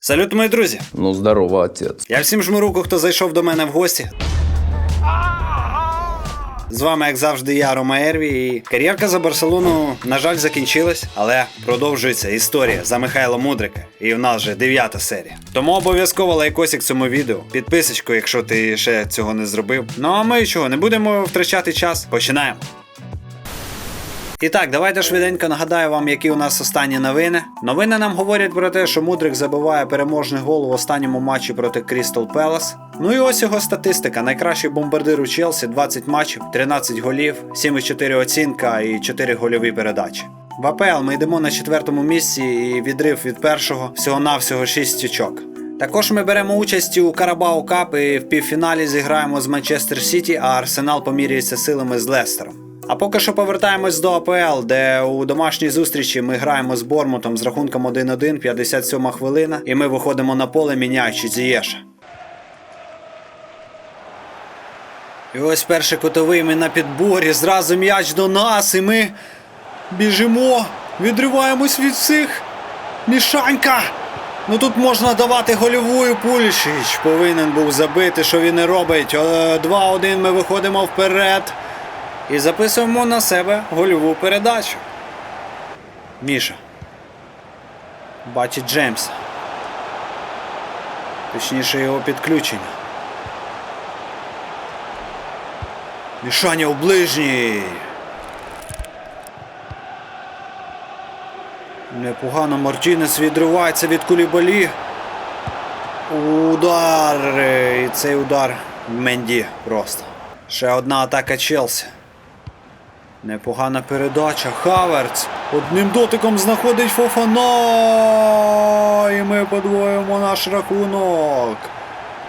Салют, мої друзі! Ну, здорово, отец. Я всім жму руку, хто зайшов до мене в гості. З вами, як завжди, я, Рома Ерві. І кар'єрка за Барселону, на жаль, закінчилась, але продовжується історія за Михайла Мудрика. І в нас вже дев'ята серія. Тому обов'язково лайкосик цьому відео, підписочку, якщо ти ще цього не зробив. Ну а ми чого, не будемо втрачати час. Починаємо. І так, давайте швиденько нагадаю вам, які у нас останні новини. Новини нам говорять про те, що Мудрик забиває переможний гол в останньому матчі проти Крістал Пелас. Ну і ось його статистика. Найкращий бомбардир у Челсі 20 матчів, 13 голів, 7,4 оцінка і 4 гольові передачі. В АПЛ ми йдемо на четвертому місці і відрив від першого всього-навсього 6 очок. Також ми беремо участь у Карабау Кап і в півфіналі зіграємо з Манчестер Сіті, а Арсенал поміряється силами з Лестером. А поки що повертаємось до АПЛ, де у домашній зустрічі ми граємо з Бормутом з рахунком 1-1, 57 хвилина, і ми виходимо на поле, міняючи Зієша. І ось перший кутовий ми на підборі, зразу м'яч до нас, і ми біжимо, відриваємось від всіх. Мішанька! Ну тут можна давати гольову Пулішич повинен був забити, що він і робить. Е, 2-1 ми виходимо вперед. І записуємо на себе гольову передачу. Міша. Бачить Джеймса. Точніше його підключення. Мішання у ближній. Непогано Мартінес відривається від кулібалі. Удар. І цей удар Менді просто. Ще одна атака Челсі. Непогана передача. Хаверц одним дотиком знаходить Фофана. І ми подвоїмо наш рахунок.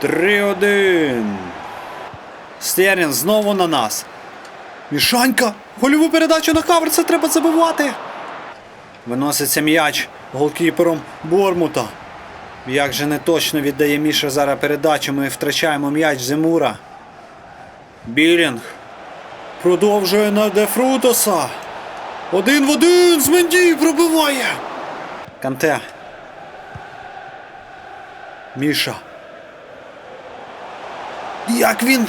3-1. Стерлінг знову на нас. Мішанька! Гольову передачу на Хаверца треба забивати. Виноситься м'яч голкіпером Бормута. Як же не точно віддає Міша зараз передачу. Ми втрачаємо м'яч Зимура. Білінг. Продовжує на Дефрутоса. Один в один з Менді пробиває. Канте. Міша. Як він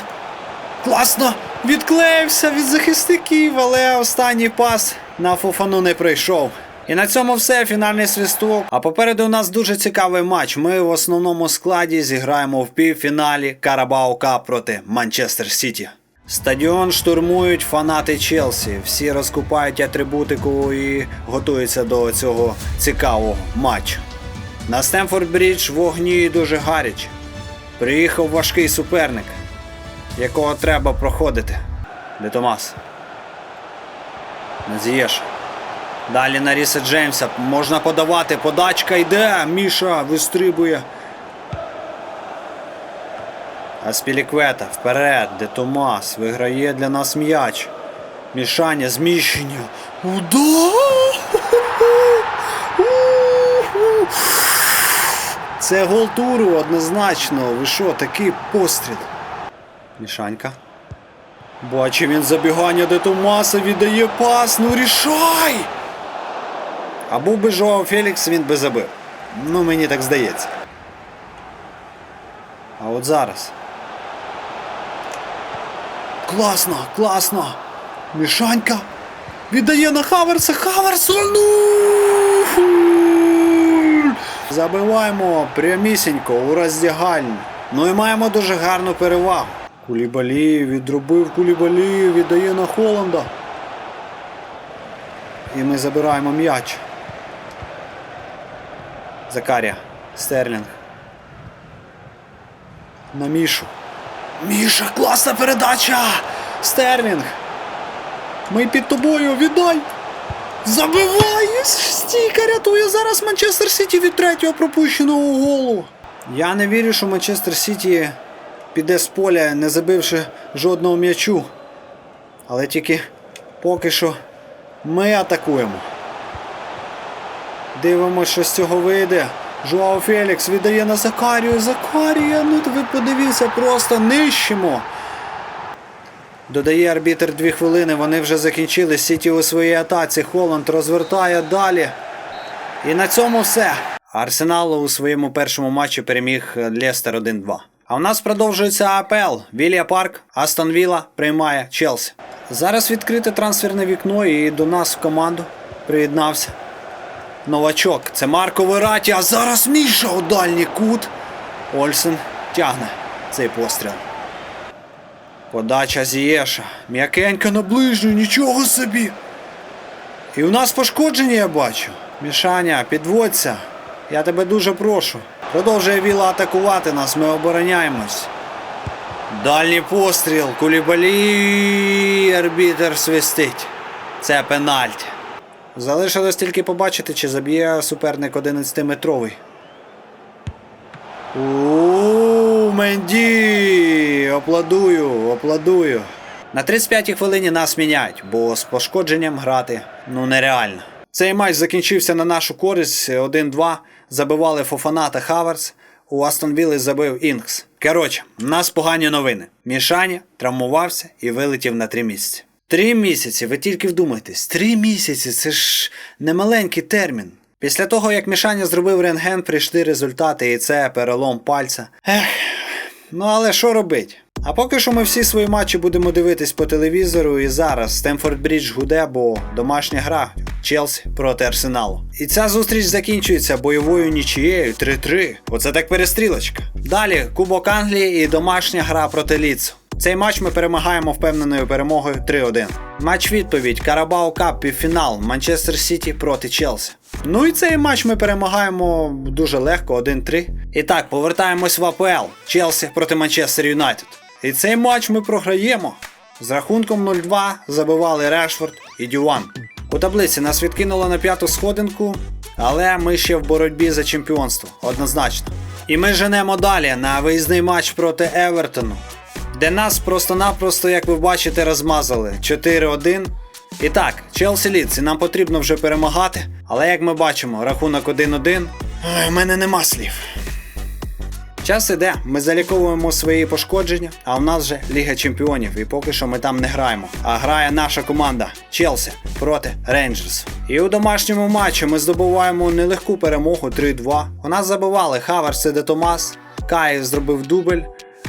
класно відклеївся від захисників, але останній пас на Фофану не прийшов. І на цьому все. Фінальний свисток. А попереду у нас дуже цікавий матч. Ми в основному складі зіграємо в півфіналі Карабау Кап проти Манчестер Сіті. Стадіон штурмують фанати Челсі. Всі розкупають атрибутику і готуються до цього цікавого матчу. На Стемфорд Брідж вогні дуже гаряче. Приїхав важкий суперник, якого треба проходити. Де Томас? Назієш. Далі на Ріса Джеймса. Можна подавати. Подачка йде. Міша вистрибує. Аспіліквета вперед, де Томас виграє для нас м'яч. Мішання, зміщення. Удар! Це гол туру однозначно. Ви що, такий постріл? Мішанька. Бачив він забігання де Томаса, віддає пас. Ну рішай! А був би Жоао Фелікс, він би забив. Ну, мені так здається. А от зараз. Класно, класно. Мішанька. Віддає на Хаверса. Хаверс. Ну! Забиваємо прямісінько у роздягальні. Ну і маємо дуже гарну перевагу. Кулібалі відробив Кулібалі, віддає на Холланда. І ми забираємо м'яч. Закарія. Стерлінг. На Мішу. Міша, класна передача! Стерлінг! Ми під тобою, віддай! Забиває! Стійка рятує зараз Манчестер Сіті від третього пропущеного голу. Я не вірю, що Манчестер Сіті піде з поля, не забивши жодного м'ячу. Але тільки поки що ми атакуємо. Дивимося, що з цього вийде. Жуао Фелікс віддає на Закарію. Закарія, ну ви подивіться, просто нищимо. Додає арбітр дві хвилини, вони вже закінчили Сіті у своїй атаці. Холланд розвертає далі. І на цьому все. Арсенал у своєму першому матчі переміг Лестер 1-2. А у нас продовжується АПЛ. Вілія Парк, Астон Вілла приймає Челсі. Зараз відкрите трансферне вікно і до нас в команду приєднався новачок. Це Марко Вераті, а зараз Міша у дальній кут. Ольсен тягне цей постріл. Подача Зієша. М'якенько на ближню, нічого собі. І у нас пошкодження я бачу. Мішаня, підводься. Я тебе дуже прошу. Продовжує Віла атакувати нас, ми обороняємось. Дальній постріл, кулібалі, арбітер свистить. Це пенальті. Залишилось тільки побачити, чи заб'є суперник 11-метровий. У Менді! Опладую, опладую. На 35-й хвилині нас міняють, бо з пошкодженням грати ну нереально. Цей матч закінчився на нашу користь 1-2. Забивали Фофана та Хаверс. У Астон Вілли забив Інкс. Коротше, в нас погані новини. Мішаня травмувався і вилетів на три місяці. Три місяці, ви тільки вдумайтесь, три місяці це ж немаленький термін. Після того, як Мішаня зробив рентген, прийшли результати, і це перелом пальця. Ех, ну але що робить? А поки що ми всі свої матчі будемо дивитись по телевізору, і зараз Стемфорд Брідж гуде, бо домашня гра Челсі проти Арсеналу. І ця зустріч закінчується бойовою нічією 3-3. Оце так перестрілочка. Далі Кубок Англії і домашня гра проти Ліцу. Цей матч ми перемагаємо впевненою перемогою 3-1. Матч відповідь Карабау Кап півфінал Манчестер Сіті проти Челсі. Ну і цей матч ми перемагаємо дуже легко 1-3. І так, повертаємось в АПЛ Челсі проти Манчестер Юнайтед. І цей матч ми програємо. З рахунком 0-2 забивали Решфорд і Дюван. У таблиці нас відкинуло на п'яту сходинку, але ми ще в боротьбі за чемпіонство, однозначно. І ми женемо далі на виїзний матч проти Евертону, де нас просто-напросто, як ви бачите, розмазали 4-1. І так, Челсі Лідс, і нам потрібно вже перемагати, але як ми бачимо, рахунок 1-1. Ой, У мене нема слів. Час іде, ми заліковуємо свої пошкодження, а в нас же Ліга Чемпіонів, і поки що ми там не граємо. А грає наша команда Челсі проти Рейнджерс. І у домашньому матчі ми здобуваємо нелегку перемогу 3-2. У нас забивали Хаверс і Де Томас, Каїв зробив дубль,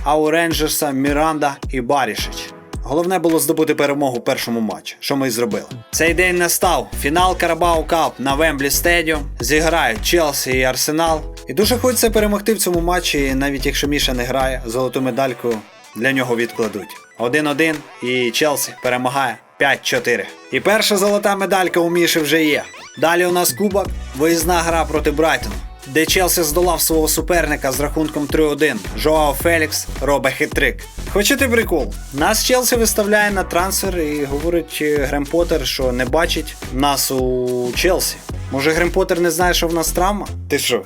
а у Рейнджерса Міранда і Барішич. Головне було здобути перемогу в першому матчі, що ми й зробили. Цей день настав. Фінал Карабау Кап на Вемблі Стедіум. Зіграють Челсі і Арсенал. І дуже хочеться перемогти в цьому матчі, навіть якщо Міша не грає, золоту медальку для нього відкладуть. 1-1 і Челсі перемагає 5-4. І перша золота медалька у Міші вже є. Далі у нас кубок, виїзна гра проти Брайтону де Челсі здолав свого суперника з рахунком 3-1. Жоао Фелікс робить хитрик. Хочете прикол? Нас Челсі виставляє на трансфер і говорить е, Грем Поттер, що не бачить нас у Челсі. Може Грем Поттер не знає, що в нас травма? Ти що?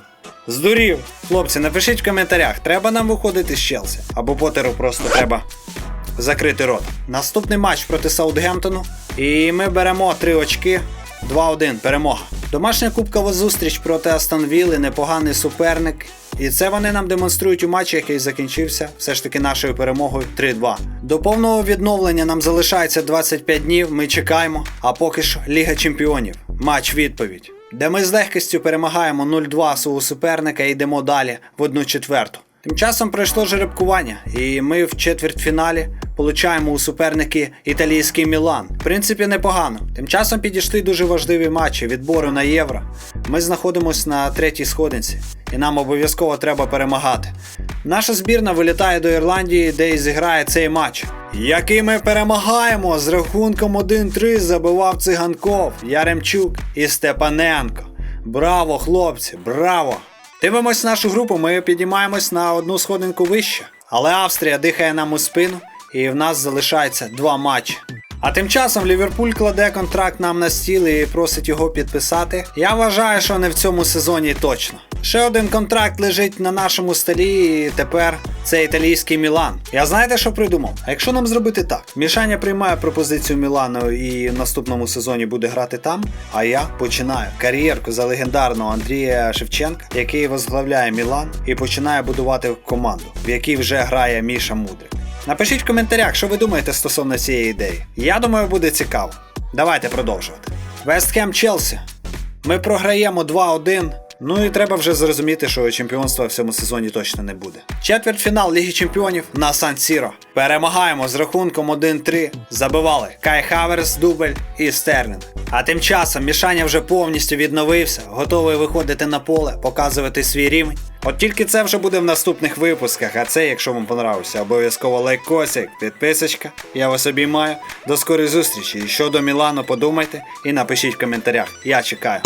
Здурів. Хлопці, напишіть в коментарях, треба нам виходити з Челсі. Або Поттеру просто треба закрити рот. Наступний матч проти Саутгемптону. І ми беремо 3 очки. 2-1 перемога. Домашня кубкова зустріч проти Астон Вілли, непоганий суперник. І це вони нам демонструють у матчі, який закінчився все ж таки нашою перемогою 3-2. До повного відновлення нам залишається 25 днів. Ми чекаємо. А поки що Ліга Чемпіонів. Матч відповідь. Де ми з легкістю перемагаємо 0-2 свого суперника і йдемо далі в 1 четверту. Тим часом пройшло жеребкування, і ми в четвертьфіналі получаємо у суперники італійський Мілан. В принципі, непогано. Тим часом підійшли дуже важливі матчі відбору на євро. Ми знаходимося на третій сходинці, і нам обов'язково треба перемагати. Наша збірна вилітає до Ірландії, де і зіграє цей матч. Який ми перемагаємо з рахунком 1-3 забивав циганков, Яремчук і Степаненко. Браво, хлопці, браво! Дивимось нашу групу, ми підіймаємось на одну сходинку вище. Але Австрія дихає нам у спину, і в нас залишається два матчі. А тим часом Ліверпуль кладе контракт нам на стіл і просить його підписати. Я вважаю, що не в цьому сезоні точно. Ще один контракт лежить на нашому столі, і тепер це італійський Мілан. Я знаєте, що придумав? А якщо нам зробити так? Мішаня приймає пропозицію Мілану і в наступному сезоні буде грати там. А я починаю кар'єрку за легендарного Андрія Шевченка, який возглавляє Мілан, і починає будувати команду, в якій вже грає Міша Мудрик. Напишіть в коментарях, що ви думаєте стосовно цієї ідеї. Я думаю, буде цікаво. Давайте продовжувати. Вестхем Челсі. Ми програємо 2-1. Ну і треба вже зрозуміти, що чемпіонства в цьому сезоні точно не буде. Четвертьфінал Ліги Чемпіонів на Сан Сіро. Перемагаємо з рахунком 1-3. Забивали Кай Хаверс, Дубль і Стерлінг. А тим часом Мішаня вже повністю відновився, готовий виходити на поле, показувати свій рівень. От тільки це вже буде в наступних випусках. А це, якщо вам понравився, обов'язково лайкосик, підписочка. Я вас обіймаю. До скорої зустрічі. І щодо Мілану подумайте і напишіть в коментарях. Я чекаю.